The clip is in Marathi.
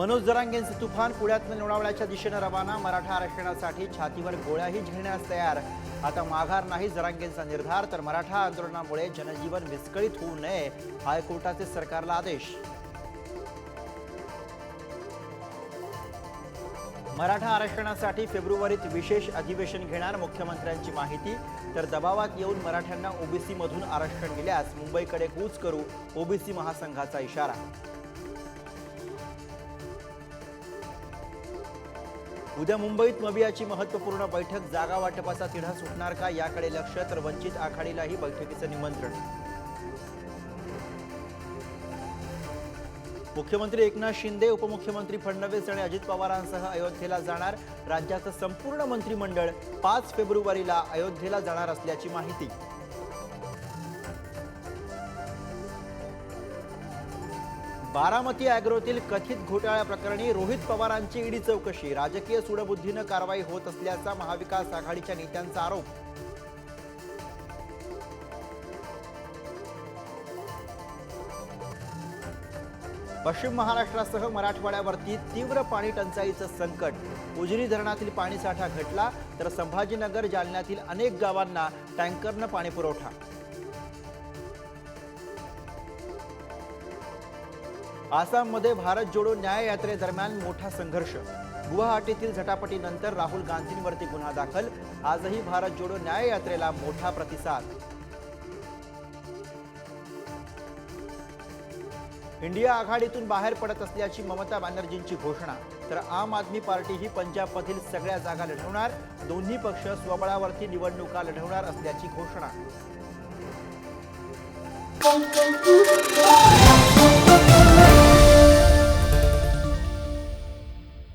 मनोज जरांगेंचे तुफान पुण्यातनं लोणावळ्याच्या दिशेनं रवाना. मराठा आरक्षणासाठी छातीवर गोळ्याही झेलण्यास तयार. आता माघार नाही जरांगेंचा निर्धार तर मराठा आंदोलनामुळे जनजीवन विस्कळीत होऊ नये हायकोर्टाचे सरकारला आदेश. मराठा आरक्षणासाठी फेब्रुवारीत विशेष अधिवेशन घेणार मुख्यमंत्र्यांची माहिती तर दबावात येऊन मराठ्यांना ओबीसीमधून आरक्षण दिल्यास मुंबईकडे कूच करू ओबीसी महासंघाचा इशारा. उद्या मुंबईत मबियाची महत्त्वपूर्ण बैठक जागा वाटपाचा तिढा सुटणार का याकडे लक्ष तर वंचित आघाडीलाही बैठकीचं निमंत्रण. मुख्यमंत्री एकनाथ शिंदे उपमुख्यमंत्री फडणवीस आणि अजित पवारांसह अयोध्येला जाणार राज्याचं संपूर्ण मंत्रिमंडळ पाच फेब्रुवारीला अयोध्येला जाणार असल्याची माहिती. बारामती अॅग्रोतील कथित घोटाळ्या प्रकरणी रोहित पवारांची ईडी चौकशी. राजकीय सुडबुद्धीनं कारवाई होत असल्याचा महाविकास आघाडीच्या नेत्यांचा आरोप. पश्चिम महाराष्ट्रासह मराठवाड्यावरती तीव्र पाणी टंचाईचं संकट. उजनी धरणातील पाणीसाठा घटला तर संभाजीनगर जालन्यातील अनेक गावांना टँकरनं पाणीपुरवठा आसाममध्ये भारत जोडो न्याय यात्रेदरम्यान मोठा संघर्ष. गुवाहाटीतील झटापटीनंतर राहुल गांधींवरती गुन्हा दाखल. आजही भारत जोडो न्याय यात्रेला मोठा प्रतिसाद. इंडिया आघाडीतून बाहेर पडत असल्याची ममता बॅनर्जींची घोषणा. तर आम आदमी पार्टी ही पंजाबमधील सगळ्या जागा लढवणार. दोन्ही पक्ष स्वबळावरती निवडणुका लढवणार असल्याची घोषणा.